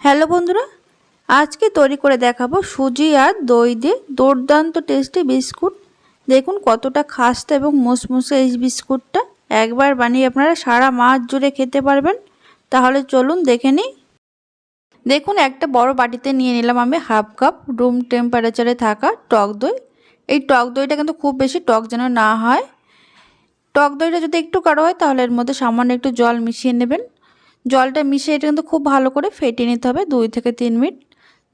Hello বন্ধুরা, আজকে তৈরি করে দেখাবো সুজি আর দই দিয়ে দুর্দান্ত টেস্টি বিস্কুট। দেখুন কতটা খাস্তা এবং মুসমুসে এই বিস্কুটটা। একবার বানিয়ে আপনারা সারা মাস জুড়ে খেতে পারবেন। তাহলে চলুন দেখে নিই। দেখুন একটা বড় বাটিতে নিয়ে নিলাম আমি হাফ কাপ রুম টেম্পারেচারে থাকা টক দই। এই টক দইটা কিন্তু খুব বেশি টক যেন না হয়। টক দইটা যদি একটু কারও হয় তাহলে এর মধ্যে সামান্য একটু জল মিশিয়ে নেবেন। জলটা মিশিয়ে এটা কিন্তু খুব ভালো করে ফেটিয়ে নিতে হবে দুই থেকে তিন মিনিট,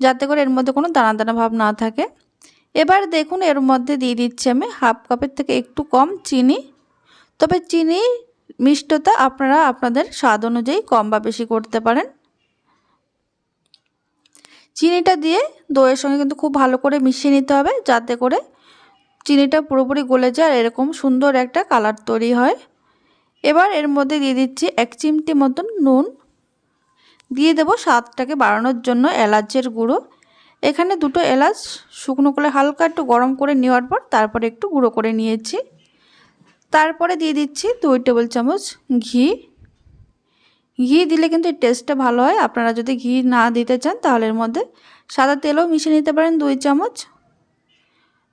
যাতে করে এর মধ্যে কোনো দানা দানা ভাব না থাকে। এবার দেখুন এর মধ্যে দিয়ে দিচ্ছি আমি হাফ কাপের থেকে একটু কম চিনি। তবে চিনি মিষ্টতা আপনারা আপনাদের স্বাদ অনুযায়ী কম বা বেশি করতে পারেন। চিনিটা দিয়ে দইয়ের সঙ্গে কিন্তু খুব ভালো করে মিশিয়ে নিতে হবে, যাতে করে চিনিটা পুরোপুরি গলে যায় আর এরকম সুন্দর একটা কালার তৈরি হয়। এবার এর মধ্যে দিয়ে দিচ্ছি এক চিমটি মতন নুন। দিয়ে দেবো স্বাদটাকে বাড়ানোর জন্য এলাচের গুঁড়ো। এখানে দুটো এলাচ, শুকনো করে হালকা একটু গরম করে নেওয়ার পর তারপরে একটু গুঁড়ো করে নিয়েছি। তারপরে দিয়ে দিচ্ছি দুই টেবিল চামচ ঘি। ঘি দিলে কিন্তু টেস্টটা ভালো হয়। আপনারা যদি ঘি না দিতে চান তাহলে এর মধ্যে সাদা তেলও মিশিয়ে নিতে পারেন দুই চামচ।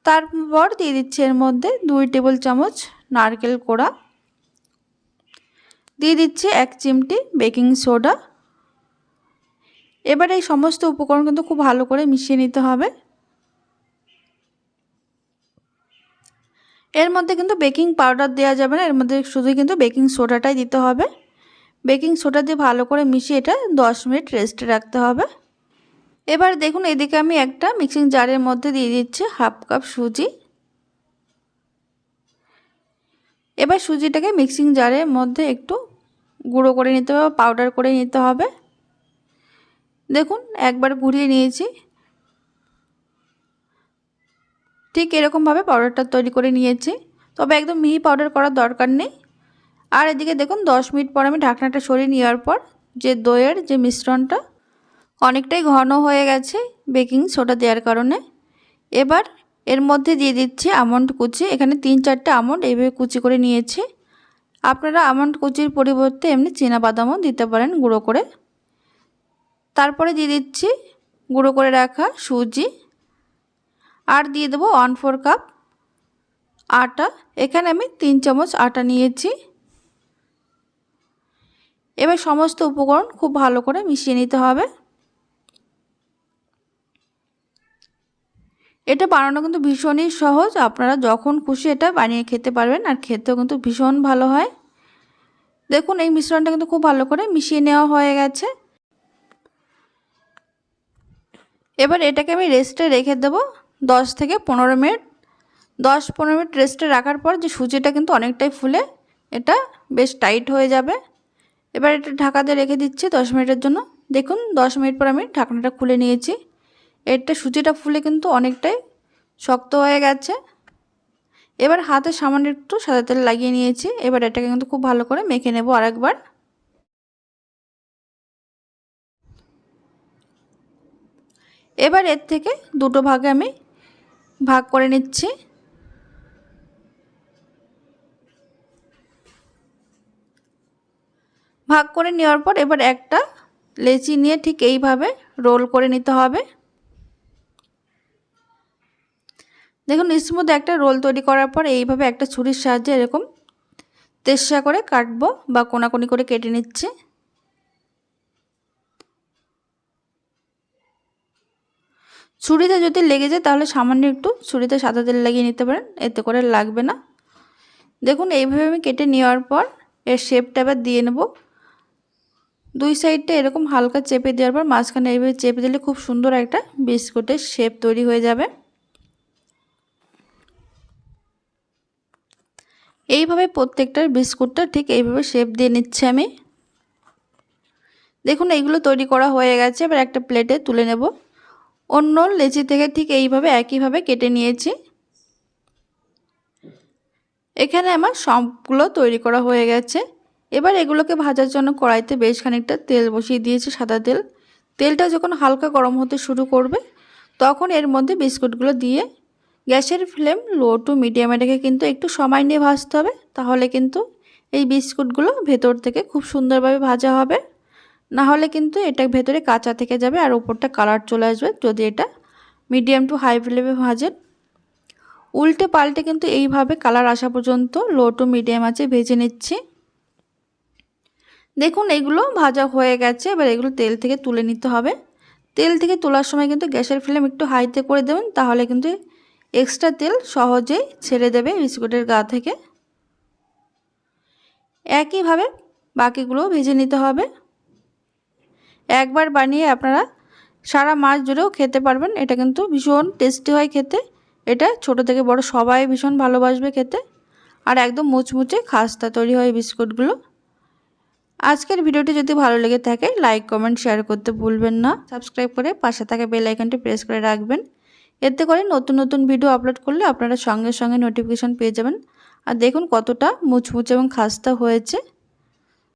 তারপর দিয়ে দিচ্ছি এর মধ্যে দুই টেবিল চামচ নারকেল কোড়া। দিয়ে দিচ্ছি এক চিমটি বেকিং সোডা। এবার এই সমস্ত উপকরণ কিন্তু খুব ভালো করে মিশিয়ে নিতে হবে। এর মধ্যে কিন্তু বেকিং পাউডার দেওয়া যাবে না, এর মধ্যে শুধুই কিন্তু বেকিং সোডাটাই দিতে হবে। বেকিং সোডা দিয়ে ভালো করে মিশিয়ে এটা দশ মিনিট রেস্টে রাখতে হবে। এবার দেখুন, এদিকে আমি একটা মিক্সিং জারের মধ্যে দিয়ে দিচ্ছি হাফ কাপ সুজি। এবার সুজিটাকে মিক্সিং জারের মধ্যে একটু গুঁড়ো করে নিতে হবে পাউডার করে নিতে হবে। দেখুন, একবার ঘুরিয়ে নিয়েছি। ঠিক এরকমভাবে পাউডারটা তৈরি করে নিয়েছি। তবে একদম মিহি পাউডার করার দরকার নেই। আর এদিকে দেখুন, দশ মিনিট পর আমি ঢাকনাটা সরিয়ে নেওয়ার পর যে দইয়ের যে মিশ্রণটা, অনেকটাই ঘন হয়ে গেছে বেকিং সোডা দেওয়ার কারণে। এবার এর মধ্যে দিয়ে দিচ্ছি আমন্ড কুচি। এখানে তিন চারটে আমন্ড এইভাবে কুচি করে নিয়েছি। আপনারা আমন্ড কুচির পরিবর্তে এমনি বাদামও দিতে পারেন গুঁড়ো করে। তারপরে দিয়ে দিচ্ছি গুঁড়ো করে রাখা সুজি। আর দিয়ে দেবো ওয়ান ফোর কাপ আটা। এখানে আমি তিন চামচ আটা নিয়েছি। এবার সমস্ত উপকরণ খুব ভালো করে মিশিয়ে নিতে হবে। এটা বানানো কিন্তু ভীষণই সহজ। আপনারা যখন খুশি এটা বানিয়ে খেতে পারবেন আর খেতেও কিন্তু ভীষণ ভালো হয়। দেখুন, এই মিশ্রণটা কিন্তু খুব ভালো করে মিশিয়ে নেওয়া হয়ে গেছে। এবার এটাকে আমি রেস্টে রেখে দেবো দশ থেকে পনেরো মিনিট। দশ পনেরো মিনিট রেস্টে রাখার পর যে সুজিটা কিন্তু অনেকটাই ফুলে, এটা বেশ টাইট হয়ে যাবে। এবার এটা ঢাকা দিয়ে রেখে দিচ্ছি দশ মিনিটের জন্য। দেখুন, দশ মিনিট পর আমি ঢাকনাটা খুলে নিয়েছি। এটা সুজিটা ফুলে কিন্তু অনেকটাই শক্ত হয়ে গেছে। এবার হাতে সামান্য একটু সাদা তেল লাগিয়ে নিয়েছি। এবার এটাকে কিন্তু খুব ভালো করে মেখে নেব আরেকবার। এবার এর থেকে দুটো ভাগে আমি ভাগ করে নিচ্ছি। ভাগ করে নেওয়ার পর এবার একটা লেচি নিয়ে ঠিক এইভাবে রোল করে নিতে হবে। দেখুন স্মুথ একটা রোল তৈরি করার পর এইভাবে একটা ছুরির সাহায্যে এরকম তেসা করে কাটবো বা কোনাকুনি করে কেটে নিচ্ছে। ছুরিতে যদি লেগে যায় তাহলে সামান্য একটু ছুরিতে সাদা তেল লাগিয়ে নিতে পারেন, এতে করে লাগবে না। দেখুন, এইভাবে আমি কেটে নেওয়ার পর এর শেপটা এবার দিয়ে নেব। দুই সাইডটা এরকম হালকা চেপে দেওয়ার পর মাঝখানে এইভাবে চেপে দিলে খুব সুন্দর একটা বিস্কুটের শেপ তৈরি হয়ে যাবে। এইভাবে প্রত্যেকটার বিস্কুটটা ঠিক এইভাবে শেপ দিয়ে নিচ্ছে আমি। দেখুন, এইগুলো তৈরি করা হয়ে গেছে। এবার একটা প্লেটে তুলে নেব। অন্য লেচি থেকে ঠিক এইভাবে একইভাবে কেটে নিয়েছি। এখানে আমার সবগুলো তৈরি করা হয়ে গেছে। এবার এগুলোকে ভাজার জন্য কড়াইতে বেশ খানিকটা তেল বসিয়ে দিয়েছি, সাদা তেল। তেলটা যখন হালকা গরম হতে শুরু করবে, তখন এর মধ্যে বিস্কুটগুলো দিয়ে গ্যাসের ফ্লেম লো টু মিডিয়ামে রেখে কিন্তু একটু সময় নিয়ে ভাজতে হবে। তাহলে কিন্তু এই বিস্কুটগুলো ভেতর থেকে খুব সুন্দরভাবে ভাজা হবে। না হলে কিন্তু এটা ভেতরে কাঁচা থেকে যাবে আর উপরটা কালার চলে আসবে যদি এটা মিডিয়াম টু হাই ফ্লেমে ভাজেন। উল্টে পাল্টে কিন্তু এইভাবে কালার আসা পর্যন্ত লো টু মিডিয়াম আছে ভেজে নিচ্ছি। দেখুন এগুলো ভাজা হয়ে গেছে, এবার এগুলো তেল থেকে তুলে নিতে হবে। তেল থেকে তোলার সময় কিন্তু গ্যাসের ফ্লেম একটু হাইতে করে দেবেন, তাহলে কিন্তু এক্সট্রা তেল সহজেই ছেড়ে দেবে বিস্কুটের গা থেকে। একইভাবে বাকিগুলোও ভেজে নিতে হবে। একবার বানিয়ে আপনারা সারা মাস জুড়েও খেতে পারবেন। এটা কিন্তু ভীষণ টেস্টি হয় খেতে। এটা ছোট থেকে বড় সবাই ভীষণ ভালোবাসবে খেতে। আর একদম মুচমুচে খাস্তা তৈরি হয় বিস্কুটগুলো। আজকের ভিডিওটি যদি ভালো লেগে থাকে, লাইক, কমেন্ট, শেয়ার করতে ভুলবেন না। সাবস্ক্রাইব করে পাশে থাকা বেল আইকনটি প্রেস করে রাখবেন। এতে করে নতুন নতুন ভিডিও আপলোড করলে আপনারা সঙ্গে সঙ্গে নোটিফিকেশান পেয়ে যাবেন। আর দেখুন কতটা মুচমুচে এবং খাস্তা হয়েছে।